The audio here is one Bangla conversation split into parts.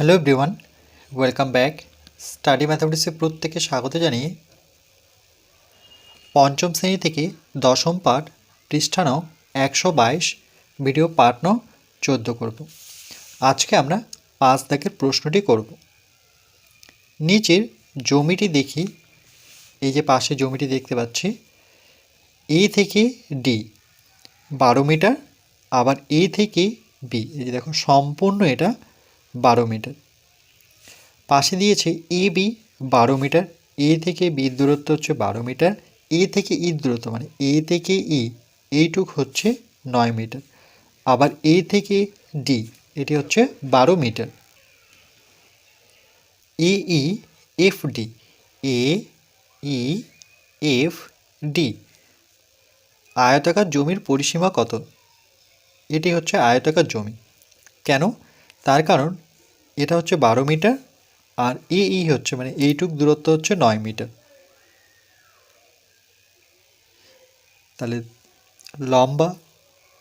Hello everyone welcome back study ম্যাথামেটিক্সে প্রত্যেকে স্বাগত জানিয়ে পঞ্চম শ্রেণি থেকে দশম পাঠ পৃষ্ঠা নং একশো বাইশ ভিডিও পাঠ চোদ্দ করব। আজকে আমরা পাঁচ দাগের প্রশ্নটি করব। নিচের জমিটি দেখি, এই যে পাশে জমিটি দেখতে পাচ্ছি, এ থেকে ডি বারো মিটার, আবার এ থেকে বি এই যে দেখো, সম্পূর্ণ এটা বারো মিটার। পাশে দিয়েছে এ বি বারো মিটার, এ থেকে বি দূরত্ব হচ্ছে বারো মিটার, এ থেকে ই দূরত্ব মানে এ থেকে ই, এইটুক হচ্ছে নয় মিটার। আবার এ থেকে ডি, এটি হচ্ছে বারো metre. A E, F D, A E, F D. আয়তাকার জমির পরিসীমা কত? এটি হচ্ছে আয়তাকার জমি। কেন? তার কারণ এটা হচ্ছে বারো মিটার আর এ ই হচ্ছে মানে এইটুক দূরত্ব হচ্ছে নয় মিটার। তাহলে লম্বা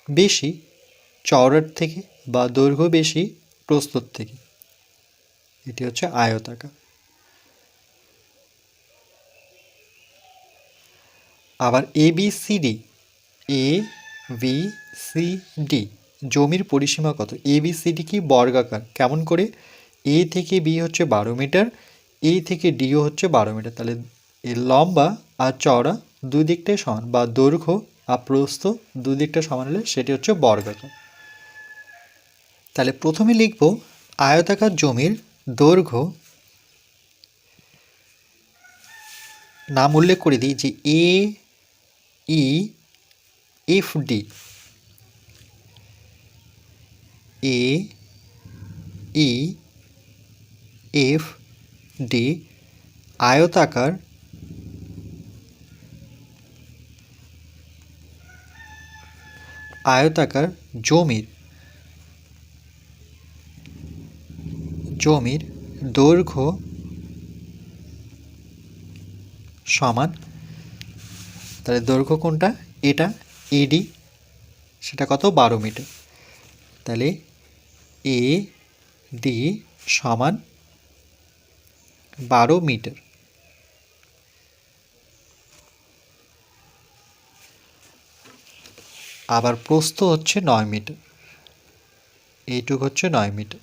বেশি, চওড়ার থেকে বা দৈর্ঘ্য বেশি প্রস্তুত থেকে। এটি হচ্ছে আয়তাকার। আবার A B C D, A B C D. জমির পরিসীমা কত? এ বি সি ডি কি বর্গাকার? কেমন করে? এ থেকে বি হচ্ছে বারো মিটার এ থেকে ডিও হচ্ছে বারো মিটার। তাহলে এর লম্বা আর চওড়া দুই দিকটাই সমান বা দৈর্ঘ্য আর প্রস্থ দুই দিকটা সমান হলে সেটি হচ্ছে বর্গাকার। তাহলে প্রথমে লিখব আয়তাকার জমির দৈর্ঘ্য। নাম উল্লেখ করে দিই যে A E F D A E F D আয়তাকার। আয়তাকার জমির জমির দৈর্ঘ্য সমান, তাহলে দৈর্ঘ্য কোনটা? এটা এডি সেটা কত? বারো মিটার। তাহলে এ ডি সমান বারো মিটার। আবার প্রস্থ হচ্ছে নয় মিটার। এইটুক হচ্ছে নয় মিটার।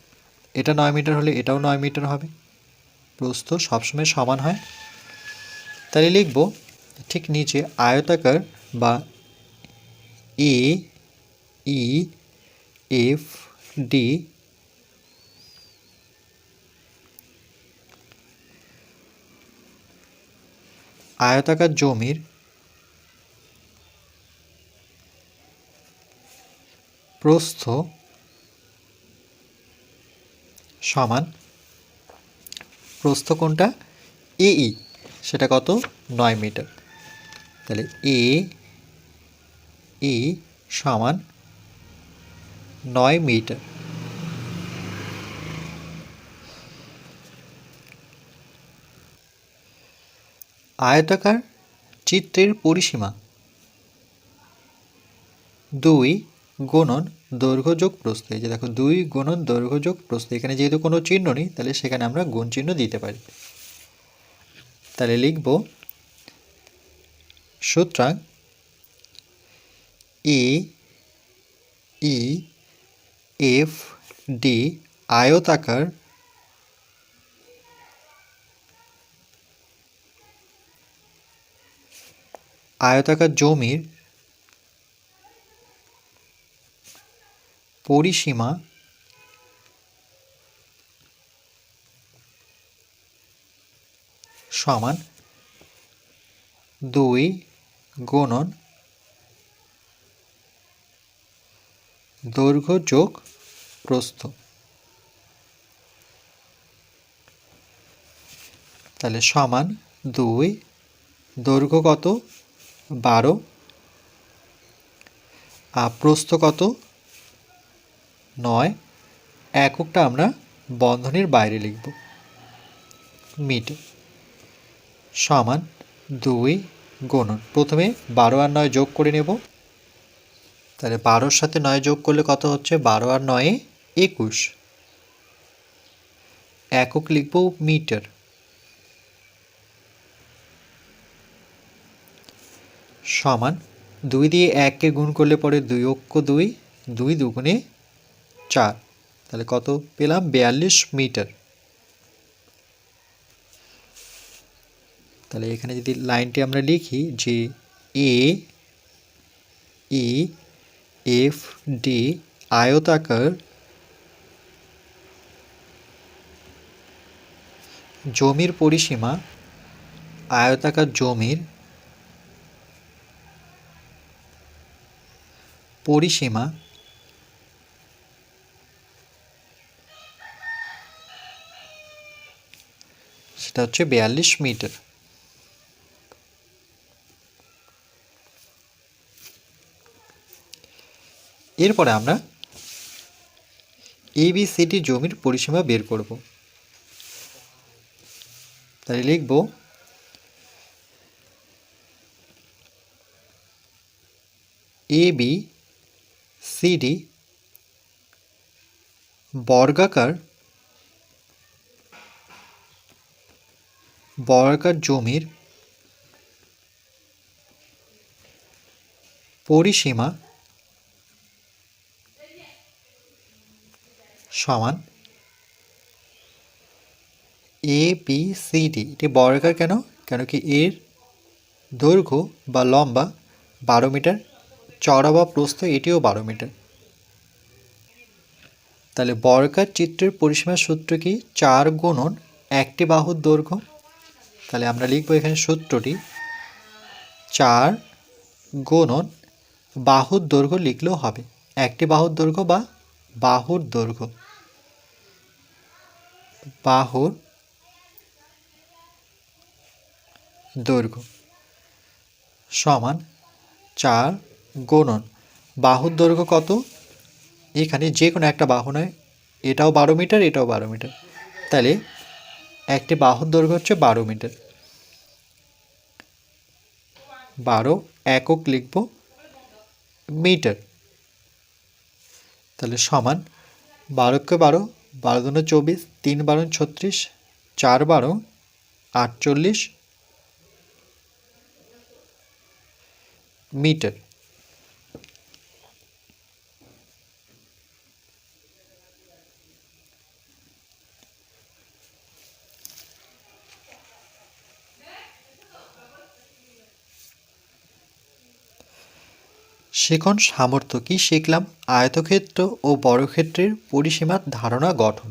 এটা নয় মিটার হলে এটাও নয় মিটার হবে। প্রস্থ সবসময় সমান হয়। তাহলে লিখব, ঠিক নিচে আয়তাকার বা এ, ই, এফ ডি আয়তাকার জমির প্রস্থ সমান প্রস্থ কোনটা? এ ই। সেটা কত? নয় মিটার। তাহলে এ ই সমান নয় মিটার। আয়তাকার চিত্রের পরিসীমা। দুই গুণন দৈর্ঘ্য যোগ প্রস্থ যে দেখো, দুই গুণন দৈর্ঘ্য যোগ প্রস্থ। এখানে যেহেতু কোনো চিহ্ন নেই, তাহলে সেখানে আমরা গুণ চিহ্ন দিতে পারি। তাহলে লিখব, সুতরাং এ, ই এফ ডি আয়তাকার আয়তাকার জমির পরিসীমা সমান দুই গুণন দৈর্ঘ্য যোগ প্রস্থ। তাহলে সমান দুই, দৈর্ঘ্য কত? বারো। আর প্রস্থ কত? নয়। এককটা আমরা বন্ধনীর বাইরে লিখব। মিটার। সমান দুই গুণন। প্রথমে বারো আর নয় যোগ করে নেব। তাহলে বারোর সাথে নয় যোগ করলে কত হচ্ছে? বারো আর নয়ে একুশ। একক লিখব মিটার। সমান দুই দিয়ে এককে গুণ করলে পরে দুই অক্ষ দুই দুই দুগুণে চার। তাহলে কত পেলাম? বিয়াল্লিশ মিটার। তাহলে এখানে যদি লাইনটি আমরা লিখি যে এ, ই, এফ, ডি, আয়তাকার জমির পরিসীমা, আয়তাকার জমির পরিসীমা, সেটা হচ্ছে বিয়াল্লিশ মিটার। এরপরে আমরা এবিসিডি জমির পরিসীমা বের করব। তাই লিখব এ বি সিডি বর্গাকার বর্গাকার জমির পরিসীমা সমান এ বি সি ডি এটি বর্গাকার কেন? কেন কি এর দৈর্ঘ্য বা লম্বা বারো মিটার চড়া বা প্রস্থ এটিও বারো মিটার। তাহলে বর্গাকার চিত্রের পরিসীমার সূত্র কি? চার গুণন একটি বাহুর দৈর্ঘ্য। তাহলে আমরা লিখব এখানে সূত্রটি, চার গুণন বাহুর দৈর্ঘ্য লিখলেও হবে। একটি বাহুর দৈর্ঘ্য বা বাহুর দৈর্ঘ্য। বাহুর দৈর্ঘ্য। সমান চার গুণন। বাহুর দৈর্ঘ্য কত? এখানে যে কোনো একটা বাহু নয়। এটাও বারো মিটার, এটাও বারো মিটার। তাহলে একটি বাহুর দৈর্ঘ্য হচ্ছে বারো মিটার। বারো একক লিখব মিটার। তাহলে সমান বারোকে বারো বারো দুনো চব্বিশ, তিন বারো ছত্রিশ, চার বারো, আটচল্লিশ মিটার শিখন সামর্থ্য কি? শিখলাম আয়তক্ষেত্র ও বর্গক্ষেত্রের পরিসীমার ধারণা গঠন।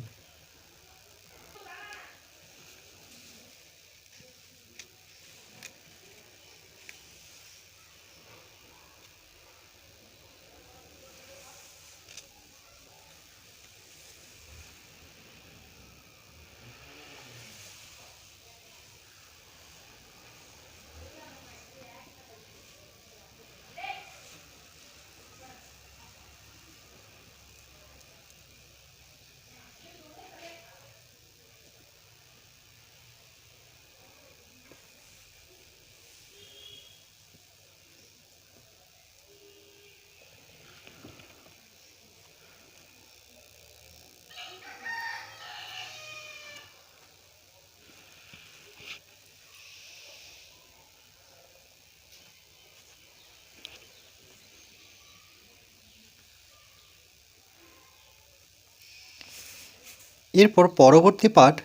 এরপর পরবর্তী পাঠ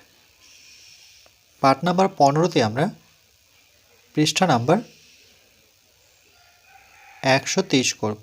পাঠ নাম্বার পনেরোতে আমরা পৃষ্ঠা নাম্বার একশো তেইশ করব।